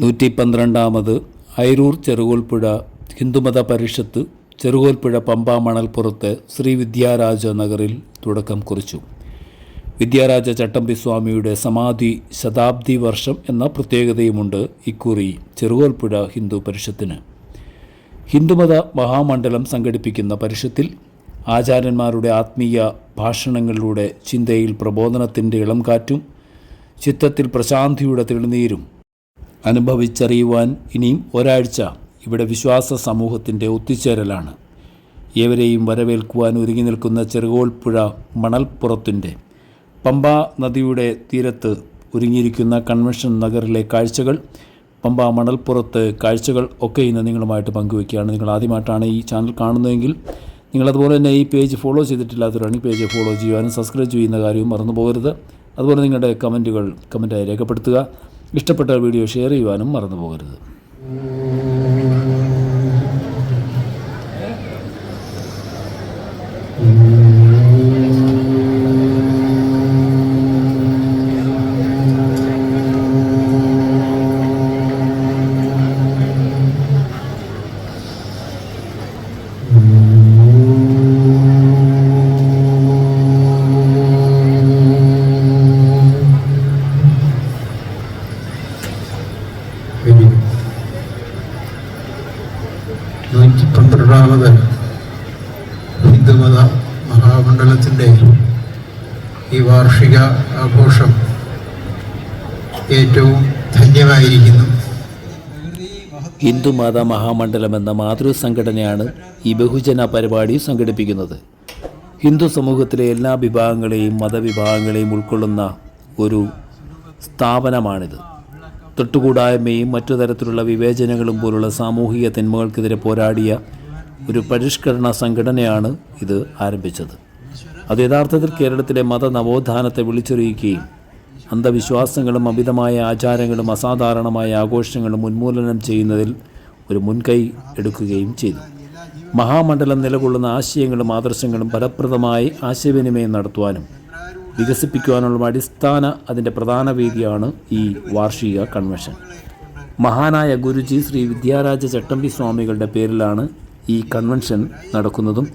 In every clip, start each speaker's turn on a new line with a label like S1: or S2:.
S1: നൂറ്റി പന്ത്രണ്ടാമത് ഐരൂർ ചെറുകോൽപ്പുഴ ഹിന്ദുമത പരിഷത്ത് ചെറുകോൽപ്പുഴ പമ്പ മണൽപ്പുറത്ത് ശ്രീ വിദ്യാരാജ നഗറിൽ തുടക്കം കുറിച്ചു. വിദ്യാരാജ ചട്ടമ്പി സ്വാമിയുടെ സമാധി ശതാബ്ദി വർഷം എന്ന പ്രത്യേകതയുമുണ്ട് ഇക്കുറി ചെറുകോൽപ്പുഴ ഹിന്ദു പരിഷത്തിന്. ഹിന്ദുമത മഹാമണ്ഡലം സംഘടിപ്പിക്കുന്ന പരിഷത്തിൽ ആചാര്യന്മാരുടെ ആത്മീയ ഭാഷണങ്ങളിലൂടെ ചിന്തയിൽ പ്രബോധനത്തിന്റെ ഇളം ചിത്തത്തിൽ പ്രശാന്തിയുടെ തെളിനീരും അനുഭവിച്ചറിയുവാൻ ഇനിയും ഒരാഴ്ച ഇവിടെ വിശ്വാസ സമൂഹത്തിന്റെ ഒത്തുചേരലാണ്. ഏവരെയും വരവേൽക്കുവാൻ ഒരുങ്ങി നിൽക്കുന്ന ചെറുകോൽപ്പുഴ മണൽപ്പുറത്തിന്റെ പമ്പ നദിയുടെ തീരത്ത് ഒരുങ്ങിയിരിക്കുന്ന കൺവെൻഷൻ നഗറിലെ കാഴ്ചകൾ പമ്പ മണൽപ്പുറത്ത് കാഴ്ചകൾ ഒക്കെ ഇന്ന് നിങ്ങളുമായിട്ട് പങ്കുവയ്ക്കുകയാണ്. നിങ്ങൾ ആദ്യമായിട്ടാണ് ഈ ചാനൽ കാണുന്നതെങ്കിൽ നിങ്ങളതുപോലെ തന്നെ ഈ പേജ് ഫോളോ ചെയ്തിട്ടില്ലാത്തവരാണ് ഈ പേജ് ഫോളോ ചെയ്യുവാനും സബ്സ്ക്രൈബ് ചെയ്യുന്ന കാര്യവും മറന്നു പോകരുത് അതുപോലെ നിങ്ങളുടെ കമന്റുകൾ കമന്റായി രേഖപ്പെടുത്തുക. ഇഷ്ടപ്പെട്ട വീഡിയോ ഷെയർ ചെയ്യുവാനും മറന്നു പോകരുത്
S2: പന്ത്രണ്ടാമത് ഹിന്ദുമത മഹാമണ്ഡലത്തിന്റെ ഈ വാർഷിക ആഘോഷം ഏറ്റവും ധന്യമായിരിക്കുന്നു.
S1: ഹിന്ദുമത മഹാമണ്ഡലം എന്ന മാതൃ സംഘടനയാണ് ഈ ബഹുജന പരിപാടി സംഘടിപ്പിക്കുന്നത്. ഹിന്ദു സമൂഹത്തിലെ എല്ലാ വിഭാഗങ്ങളെയും മതവിഭാഗങ്ങളെയും ഉൾക്കൊള്ളുന്ന ഒരു സ്ഥാപനമാണിത്. തൊട്ടുകൂടായ്മയും മറ്റു തരത്തിലുള്ള വിവേചനങ്ങളും പോലുള്ള സാമൂഹിക തിന്മകൾക്കെതിരെ പോരാടിയ ഒരു പരിഷ്കരണ സംഘടനയാണ് ഇത് ആരംഭിച്ചത്. അത് യഥാർത്ഥത്തിൽ കേരളത്തിലെ മത നവോത്ഥാനത്തെ വിളിച്ചറിയിക്കുകയും അന്ധവിശ്വാസങ്ങളും അമിതമായ ആചാരങ്ങളും അസാധാരണമായ ആഘോഷങ്ങളും ഉന്മൂലനം ചെയ്യുന്നതിൽ ഒരു മുൻകൈ എടുക്കുകയും ചെയ്തു. മഹാമണ്ഡലം നിലകൊള്ളുന്ന ആശയങ്ങളും ആദർശങ്ങളും ഫലപ്രദമായി ആശയവിനിമയം നടത്തുവാനും വികസിപ്പിക്കുവാനുള്ള അടിസ്ഥാന അതിന്റെ പ്രധാന വേദിയാണ് ഈ വാർഷിക കൺവെൻഷൻ. മഹാനായ ഗുരുജി ശ്രീ വിദ്യാരാജ ചട്ടമ്പി സ്വാമികളുടെ പേരിലാണ് ഈ കൺവെൻഷൻ നടക്കുന്നതും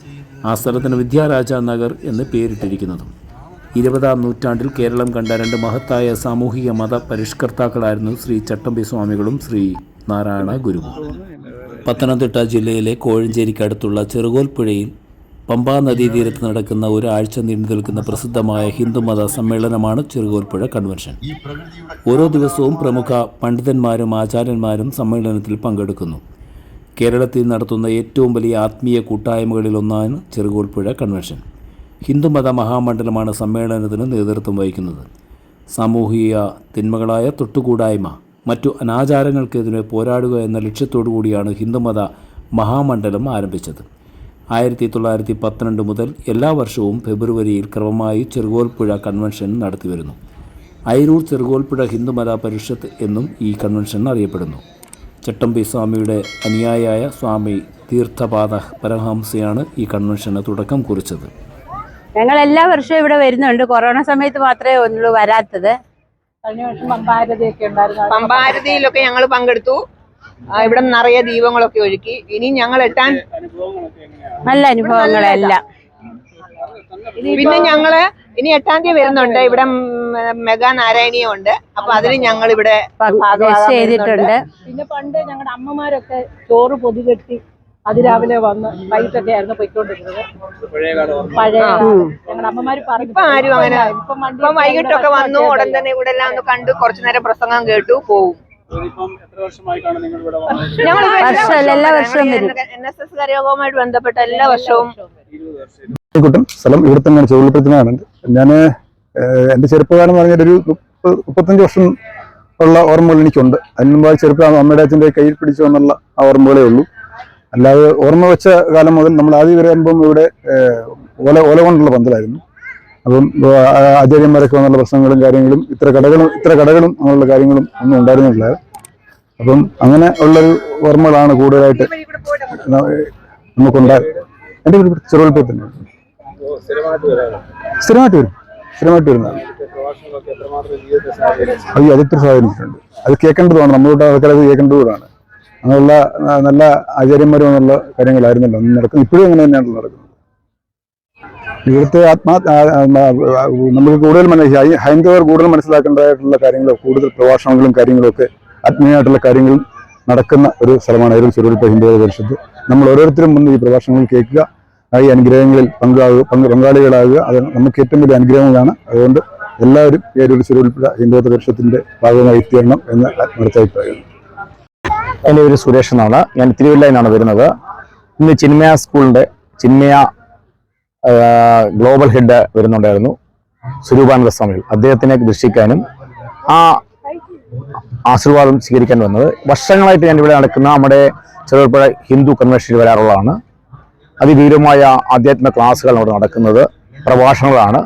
S1: ആ സ്ഥലത്തിന് വിദ്യാരാജ നഗർ എന്ന് പേരിട്ടിരിക്കുന്നതും. ഇരുപതാം നൂറ്റാണ്ടിൽ കേരളം കണ്ട രണ്ട് മഹത്തായ സാമൂഹിക മത പരിഷ്കർത്താക്കളായിരുന്നു ശ്രീ ചട്ടമ്പി സ്വാമികളും ശ്രീ നാരായണ ഗുരുവും. പത്തനംതിട്ട ജില്ലയിലെ കോഴഞ്ചേരിക്കടുത്തുള്ള ചെറുകോൽപ്പുഴയിൽ പമ്പാ നദീതീരത്ത് നടക്കുന്ന ഒരാഴ്ച നീണ്ടു നിൽക്കുന്ന പ്രസിദ്ധമായ ഹിന്ദുമത സമ്മേളനമാണ് ചെറുകോൽപ്പുഴ കൺവെൻഷൻ. ഓരോ ദിവസവും പ്രമുഖ പണ്ഡിതന്മാരും ആചാര്യന്മാരും സമ്മേളനത്തിൽ പങ്കെടുക്കുന്നു. കേരളത്തിൽ നടത്തുന്ന ഏറ്റവും വലിയ ആത്മീയ കൂട്ടായ്മകളിലൊന്നാണ് ചെറുകോൽപ്പുഴ കൺവെൻഷൻ. ഹിന്ദുമത മഹാമണ്ഡലമാണ് സമ്മേളനത്തിന് നേതൃത്വം വഹിക്കുന്നത്. സാമൂഹിക തിന്മകളായ തൊട്ടുകൂടായ്മ മറ്റു അനാചാരങ്ങൾക്കെതിരെ പോരാടുക എന്ന ലക്ഷ്യത്തോടു കൂടിയാണ് ഹിന്ദുമത മഹാമണ്ഡലം ആരംഭിച്ചത്. ആയിരത്തി തൊള്ളായിരത്തി പന്ത്രണ്ട് മുതൽ എല്ലാ വർഷവും ഫെബ്രുവരിയിൽ ക്രമമായി ചെറുകോൽപ്പുഴ കൺവെൻഷൻ നടത്തിവരുന്നു. ഐരൂർ ചെറുകോൽപ്പുഴ ഹിന്ദുമത പരിഷത്ത് എന്നും ഈ കൺവെൻഷൻ അറിയപ്പെടുന്നു. ചട്ടമ്പി സ്വാമിയുടെ അനുയായിയായ സ്വാമി തീർത്ഥപാദ പരമഹംസയാണ് ഈ കൺവെൻഷന് തുടക്കം കുറിച്ചത്.
S3: ഞങ്ങൾ എല്ലാ വർഷവും ഇവിടെ വരുന്നുണ്ട്. കൊറോണ സമയത്ത് മാത്രമേ ഉള്ളൂ വരാത്തത്.
S4: കഴിഞ്ഞ വർഷം പമ്പാരതിയൊക്കെ ഉണ്ടായിരുന്നു.
S5: പമ്പാരതിയിലൊക്കെ ഞങ്ങൾ പങ്കെടുത്തു. ഇവിടെ നിറയെ ദീപങ്ങളൊക്കെ ഒഴുക്കി. ഇനി ഞങ്ങൾ എത്താൻ
S3: നല്ല അനുഭവങ്ങളെല്ലാം.
S5: പിന്നെ ഞങ്ങൾ ഇനി എട്ടാം തീയതി വരുന്നുണ്ട്. ഇവിടെ മെഗാ നാരായണിയും ഉണ്ട്. അപ്പൊ അതിന് ഞങ്ങൾ ഇവിടെ
S3: ചെയ്തിട്ടുണ്ട്
S4: പിന്നെ പണ്ട് ഞങ്ങളുടെ അമ്മമാരൊക്കെ ചോറ് പൊതികെട്ടി അതിരാവിലെ വന്ന് വൈകിട്ടൊക്കെ ആയിരുന്നു പൊയ്ക്കൊണ്ടിരുന്നത്. പഴയ. ഞങ്ങളുടെ അമ്മമാര് പറഞ്ഞു
S5: ഇപ്പൊ ആരും അങ്ങനെ
S4: ഇപ്പൊ
S5: വൈകിട്ടൊക്കെ വന്നു ഉടൻ തന്നെ ഇവിടെ എല്ലാം ഒന്ന് കണ്ടു കുറച്ചു നേരം പ്രസംഗം കേട്ടു പോവും. ഞങ്ങൾ
S3: എല്ലാ വർഷവും വരും.
S5: എൻ എസ് എസ് കരയോഗവുമായിട്ട് ബന്ധപ്പെട്ട എല്ലാ വർഷവും
S6: കുട്ടൻ സ്ഥലം ഇവിടെ തന്നെയാണ് ചോദ്യപ്പെടുത്തുന്നതാണ് ഞാൻ എന്റെ ചെറുപ്പകാലം എന്ന് പറഞ്ഞാൽ ഒരു മുപ്പത് മുപ്പത്തഞ്ച് വർഷം ഉള്ള ഓർമ്മകൾ എനിക്കുണ്ട്. അതിന് മുമ്പ് ചെറുപ്പം അമ്മയുടെ അച്ഛന്റെ കയ്യിൽ പിടിച്ചു എന്നുള്ള ആ ഓർമ്മകളേ ഉള്ളൂ. അല്ലാതെ ഓർമ്മ വെച്ച കാലം മുതൽ നമ്മൾ ആദ്യം വരുമ്പം ഇവിടെ ഓല ഓല കൊണ്ടുള്ള പന്തലായിരുന്നു. അപ്പം ആചാര്യന്മാരൊക്കെ വന്നുള്ള പ്രശ്നങ്ങളും കാര്യങ്ങളും ഇത്ര കടകളും ഇത്ര കടകളും അങ്ങനെയുള്ള കാര്യങ്ങളും ഒന്നും ഉണ്ടായിരുന്നില്ല. അപ്പം അങ്ങനെ ഉള്ളൊരു ഓർമ്മകളാണ് കൂടുതലായിട്ട് നമുക്കുണ്ടായത്. എന്റെ വീട് ചെറുപ്പത്തിൽ തന്നെ സ്ഥിരമായിട്ട് വരും. സ്ഥിരമായിട്ട് വരുന്നതാണ്. അത് അതിത്ര സ്വാധീനിച്ചിട്ടുണ്ട്. അത് കേൾക്കേണ്ടതുമാണ്. നമ്മളോട് ആൾക്കാർ അത് കേൾക്കേണ്ടതുമാണ്. അങ്ങനെയുള്ള നല്ല ആചാര്യന്മാരും എന്നുള്ള കാര്യങ്ങളായിരുന്നല്ലോ. നടക്കുന്നത് ഇപ്പോഴും അങ്ങനെ തന്നെയാണ് നടക്കുന്നത്. ഇവിടുത്തെ ആത്മാ നമുക്ക് കൂടുതൽ മനസ്സിലായി ഹൈന്ദവർ കൂടുതൽ മനസ്സിലാക്കേണ്ടതായിട്ടുള്ള കാര്യങ്ങൾ കൂടുതൽ പ്രഭാഷണങ്ങളും കാര്യങ്ങളും ഒക്കെ ആത്മീയമായിട്ടുള്ള കാര്യങ്ങൾ നടക്കുന്ന ഒരു സ്ഥലമാണ് ഏതൊരു ചെറുപ്പ ഹിന്ദു പരിഷത്ത്. നമ്മൾ ഓരോരുത്തരും വന്ന് ഈ പ്രഭാഷണങ്ങൾ കേൾക്കുക. ഈ അനുഗ്രഹങ്ങളിൽ പങ്കാകുക പങ്ക് പങ്കാളികളാകുക. അത് നമുക്ക് ഏറ്റവും വലിയ അനുഗ്രഹങ്ങളാണ്. അതുകൊണ്ട് എല്ലാവരും ഏതൊരു ചെറുപ്പുഴ ഹിന്ദുത്വ പരിഷത്തിന്റെ ഭാഗമായി എത്തിയണം എന്ന് അഭിപ്രായം
S7: എന്റെ പേര് സുരേഷ് എന്നാണ്. ഞാൻ തിരുവല്ലയിൽ നിന്നാണ് വരുന്നത്. ഇന്ന് ചിന്മയ സ്കൂളിന്റെ ചിന്മയ ഗ്ലോബൽ ഹെഡ് വരുന്നുണ്ടായിരുന്നു സ്വരൂപാനന്ദ സ്വാമികൾ. അദ്ദേഹത്തിനെ ദർശിക്കാനും ആ ആശീർവാദം സ്വീകരിക്കാൻ വന്നത്. വർഷങ്ങളായിട്ട് ഞാൻ ഇവിടെ നടക്കുന്ന നമ്മുടെ ചെറുപ്പുഴ ഹിന്ദു കൺവെൻഷനിൽ വരാറുള്ളതാണ്. അതിഭീരമായ ആധ്യാത്മ ക്ലാസ്സുകൾ അവിടെ നടക്കുന്നത്. പ്രഭാഷണങ്ങളാണ്.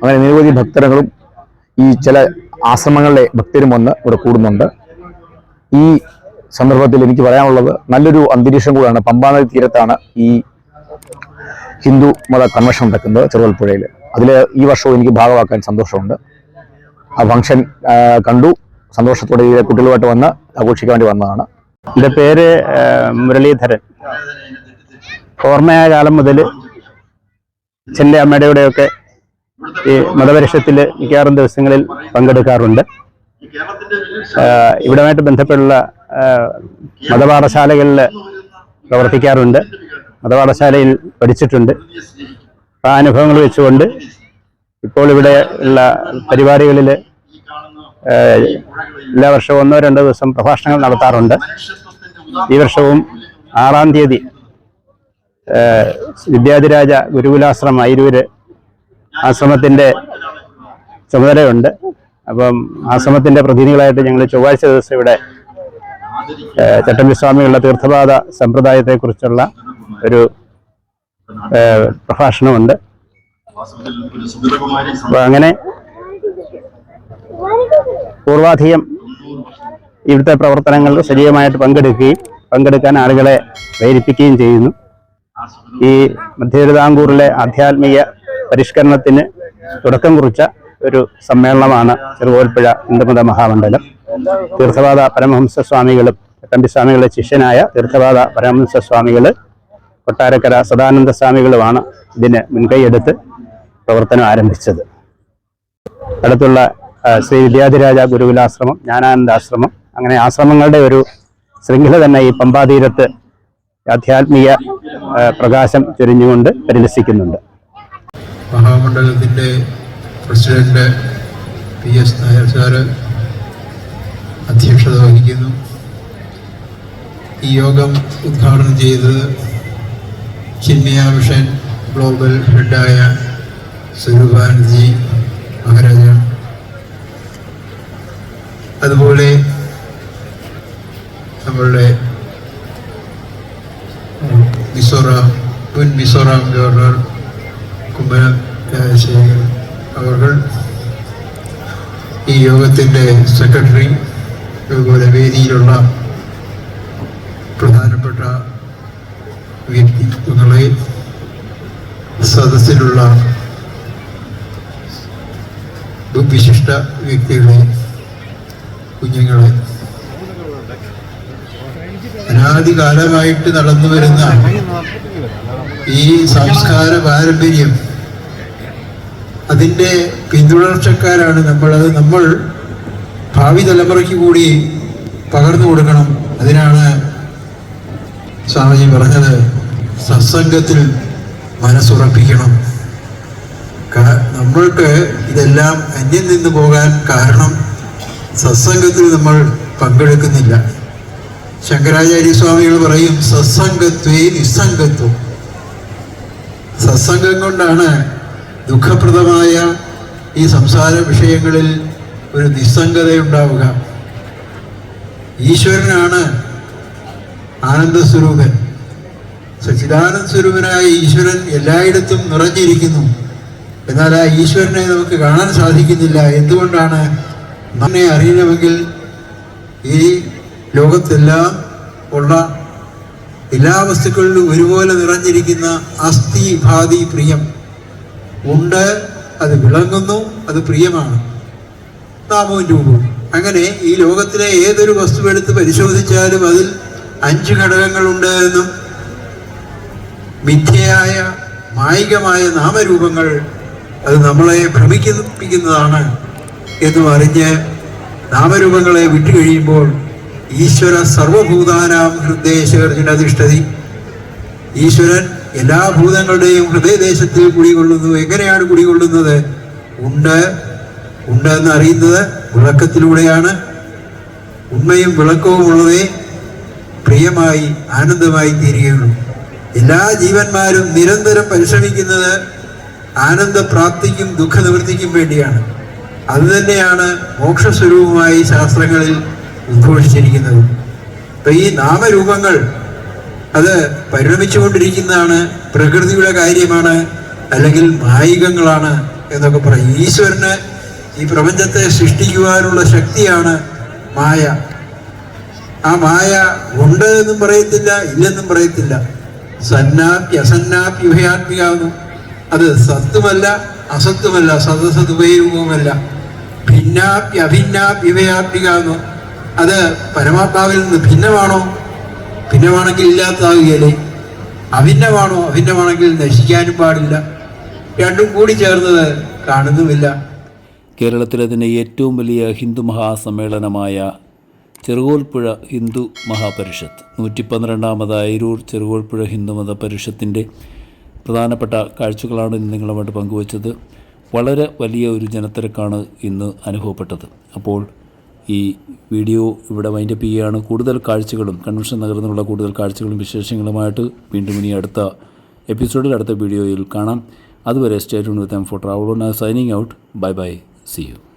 S7: അങ്ങനെ നിരവധി ഭക്തരങ്ങളും ഈ ചില ആശ്രമങ്ങളിലെ ഭക്തരും വന്ന് ഇവിടെ കൂടുന്നുണ്ട്. ഈ സന്ദർഭത്തിൽ എനിക്ക് പറയാനുള്ളത് നല്ലൊരു അന്തരീക്ഷം കൂടാണ് പമ്പാനദി തീരത്താണ് ഈ ഹിന്ദു മത കൺവെൻഷൻ നടക്കുന്നത് ചെറുവൽപ്പുഴയിൽ. അതിൽ ഈ വർഷവും എനിക്ക് ഭാഗമാക്കാൻ സന്തോഷമുണ്ട്. ആ ഫംഗ്ഷൻ കണ്ടു. സന്തോഷത്തോടെ ഈ കുട്ടികളുമായിട്ട് വന്ന് ആഘോഷിക്കാൻ വേണ്ടി വന്നതാണ്.
S8: എന്റെ പേര് മുരളീധരൻ. ഓർമ്മയായ കാലം മുതൽ ചെന്റെ അമ്മയുടെ കൂടെയൊക്കെ ഈ മതപരിഷത്തിൽ മിക്കവാറും ദിവസങ്ങളിൽ പങ്കെടുക്കാറുണ്ട്. ഇവിടമായിട്ട് ബന്ധപ്പെട്ടുള്ള മതപാഠശാലകളിൽ പ്രവർത്തിക്കാറുണ്ട്. മതപാഠശാലയിൽ പഠിച്ചിട്ടുണ്ട്. ആ അനുഭവങ്ങൾ വെച്ചുകൊണ്ട് ഇപ്പോൾ ഇവിടെ ഉള്ള പരിപാടികളിൽ എല്ലാ വർഷവും ഒന്നോ രണ്ടോ ദിവസം പ്രഭാഷണങ്ങൾ നടത്താറുണ്ട്. ഈ വർഷവും ആറാം തീയതി വിദ്യാധിരാജ ഗുരുകുലാശ്രമം അയിരൂര് ആശ്രമത്തിന്റെ ചുമതലയുണ്ട്. അപ്പം ആശ്രമത്തിന്റെ പ്രതിനിധികളായിട്ട് ഞങ്ങൾ ചൊവ്വാഴ്ച ദിവസം ഇവിടെ ചട്ടമ്പിസ്വാമികളുടെ ചട്ടമ്പി സ്വാമികളുടെ തീർത്ഥപാത സമ്പ്രദായത്തെക്കുറിച്ചുള്ള ഒരു പ്രഭാഷണമുണ്ട്. അപ്പം അങ്ങനെ പൂർവാധികം ഇവിടുത്തെ പ്രവർത്തനങ്ങളിൽ സജീവമായിട്ട് പങ്കെടുക്കുകയും പങ്കെടുക്കാൻ ആളുകളെ പ്രേരിപ്പിക്കുകയും ചെയ്യുന്നു. ഈ മധ്യതിരുതാംകൂറിലെ ആധ്യാത്മിക പരിഷ്കരണത്തിന് തുടക്കം കുറിച്ച ഒരു സമ്മേളനമാണ് ചെറുകോൽപ്പുഴ ഹിന്ദുമത മഹാമണ്ഡലം. തീർത്ഥപാത പരമഹംസ സ്വാമികളും ചട്ടമ്പി സ്വാമികളുടെ ശിഷ്യനായ തീർത്ഥപാത പരമഹംസ സ്വാമികൾ കൊട്ടാരക്കര സദാനന്ദ സ്വാമികളുമാണ് ഇതിന് മുൻകൈയെടുത്ത് പ്രവർത്തനം ആരംഭിച്ചത്. അടുത്തുള്ള ശ്രീ വിദ്യാധിരാജ ഗുരുകുലാശ്രമം ജ്ഞാനാനന്ദാശ്രമം അങ്ങനെ ആശ്രമങ്ങളുടെ ഒരു ശൃംഖല തന്നെ ഈ പമ്പാതീരത്ത് ആധ്യാത്മിക പ്രകാശം ചൊരിഞ്ഞുകൊണ്ട് പരിലസിക്കുന്നുണ്ട്
S2: മഹാമണ്ഡലത്തിന്റെ president P S Nair sir അധ്യക്ഷത വഹിക്കുന്നു. ഈ യോഗം ഉദ്ഘാടനം ചെയ്തത് ചിന്മയ മിഷൻ ഗ്ലോബൽ ഹെഡായ സ്വരൂപാനന്ദജി മഹാരാജ. അതുപോലെ നമ്മളുടെ ഉം, മിസോറാം മുൻ മിസോറാം ഗവർണർ കുമ്മനം രാജശേഖരൻ അവർ ഈ യോഗത്തിന്റെ സെക്രട്ടറി അതുപോലെ വേദിയിലുള്ള പ്രധാനപ്പെട്ട വ്യക്തിത്വങ്ങളെ സദസ്സിലുള്ള വിശിഷ്ട വ്യക്തികളെ കുഞ്ഞുങ്ങളെ അനാദികാലമായിട്ട് നടന്നു വരുന്ന ഈ സംസ്കാര പാരമ്പര്യം അതിന്റെ പിന്തുടർച്ചക്കാരാണ് നമ്മളത്. നമ്മൾ ഭാവി തലമുറയ്ക്ക് കൂടി പകർന്നു കൊടുക്കണം. അതിനാണ് സ്വാമിജി പറഞ്ഞത് സത്സംഗത്തിൽ മനസ്സുറപ്പിക്കണം. നമ്മൾക്ക് ഇതെല്ലാം അന്യം നിന്ന് പോകാൻ കാരണം സത്സംഗത്തിൽ നമ്മൾ പങ്കെടുക്കുന്നില്ല. ശങ്കരാചാര്യ സ്വാമികൾ പറയും സത്സംഗത്വേ നിസ്സംഗത്വം. സത്സംഗം കൊണ്ടാണ് ദുഃഖപ്രദമായ ഈ സംസാര വിഷയങ്ങളിൽ ഒരു നിസ്സംഗതയുണ്ടാവുക. ഈശ്വരനാണ് ആനന്ദസ്വരൂപൻ. സച്ചിദാനന്ദ സ്വരൂപനായ ഈശ്വരൻ എല്ലായിടത്തും നിറഞ്ഞിരിക്കുന്നു. എന്നാൽ ആ ഈശ്വരനെ നമുക്ക് കാണാൻ സാധിക്കുന്നില്ല. എന്തുകൊണ്ടാണ് നമ്മെ അറിയണമെങ്കിൽ ഈ ലോകത്തെല്ലാം ഉള്ള എല്ലാ വസ്തുക്കളിലും ഒരുപോലെ നിറഞ്ഞിരിക്കുന്ന അസ്ഥി ഭാതി പ്രിയം ഉണ്ട് അത് വിളങ്ങുന്നു അത് പ്രിയമാണ്. നാമവും രൂപവും. അങ്ങനെ ഈ ലോകത്തിലെ ഏതൊരു വസ്തു എടുത്ത് പരിശോധിച്ചാലും അതിൽ അഞ്ച് ഘടകങ്ങളുണ്ട് എന്നും മിഥ്യയായ മായികമായ നാമരൂപങ്ങൾ അത് നമ്മളെ ഭ്രമിക്കുന്നതാണ് എന്നും അറിഞ്ഞ് നാമരൂപങ്ങളെ വിട്ടുകഴിയുമ്പോൾ ഈശ്വര സർവഭൂതാനാം ഹൃദയശേർജിനധിഷ്ഠതി ഈശ്വരൻ എല്ലാ ഭൂതങ്ങളുടെയും ഹൃദയദേശത്തിൽ കുടികൊള്ളുന്നു. എങ്ങനെയാണ് കുടികൊള്ളുന്നത്? ഉണ്ട്. ഉണ്ട് എന്ന് അറിയുന്നത് വിളക്കത്തിലൂടെയാണ് ഉണ്മയും വിളക്കവും ഉള്ളതേ പ്രിയമായി ആനന്ദമായി തീരുകയുള്ളൂ. എല്ലാ ജീവന്മാരും നിരന്തരം പരിശ്രമിക്കുന്നത് ആനന്ദപ്രാപ്തിക്കും ദുഃഖനിവൃത്തിക്കും വേണ്ടിയാണ്. അതുതന്നെയാണ് മോക്ഷസ്വരൂപമായി ശാസ്ത്രങ്ങളിൽ ഉദ്ഘോഷിച്ചിരിക്കുന്നത്. അപ്പൊ ഈ നാമരൂപങ്ങൾ അത് പരിണമിച്ചുകൊണ്ടിരിക്കുന്നതാണ് പ്രകൃതിയുടെ കാര്യമാണ് അല്ലെങ്കിൽ മായികങ്ങളാണ് എന്നൊക്കെ പറയും. ഈശ്വരന് ഈ പ്രപഞ്ചത്തെ സൃഷ്ടിക്കുവാനുള്ള ശക്തിയാണ് മായ. ആ മായ ഉണ്ട് എന്നും പറയത്തില്ല ഇല്ലെന്നും പറയത്തില്ല. സന്നാപ്യ അസന്നാപ്യ ഉഭയാത്മികാവുന്നു. അത് സത്വമല്ല അസത്വമല്ല സദസതുപയോഗവുമല്ല ഭിന്നാപ്യ അഭിന്നാപ്യ ഉഭയാത്മികാവുന്നു. അത് പരമാത്മാവിൽ നിന്ന് ഭിന്നമാണോ? ഭിന്നമാണെങ്കിൽ ഇല്ലാത്തതാകുകയല്ലേ അഭിന്നമാണോ? അഭിന്നമാണെങ്കിൽ നശിക്കാനും പാടില്ല. രണ്ടും കൂടി ചേർന്നത് കാണുന്നുമില്ല.
S1: കേരളത്തിലെ തന്നെ ഏറ്റവും വലിയ ഹിന്ദു മഹാസമ്മേളനമായ ചെറുകോൽപ്പുഴ ഹിന്ദു മഹാപരിഷത്ത് നൂറ്റി പന്ത്രണ്ടാമത് അയിരൂർ ചെറുകോൽപ്പുഴ ഹിന്ദു മത പരിഷത്തിന്റെ പ്രധാനപ്പെട്ട കാഴ്ചകളാണ് ഇന്ന് നിങ്ങളുമായിട്ട് പങ്കുവച്ചത്. വളരെ വലിയ ഒരു ജനത്തിരക്കാണ് ഇന്ന് അനുഭവപ്പെട്ടത്. അപ്പോൾ ഈ വീഡിയോ ഇവിടെ വൈൻഡപ്പ് ചെയ്യുകയാണ്. കൂടുതൽ കാഴ്ചകളും കൺവെൻഷൻ നഗറിൽ കൂടുതൽ കാഴ്ചകളും വിശേഷങ്ങളുമായിട്ട് വീണ്ടും ഇനി അടുത്ത എപ്പിസോഡിൽ അടുത്ത വീഡിയോയിൽ കാണാം. അതുവരെ stay tune with M four travel signing out bye bye see you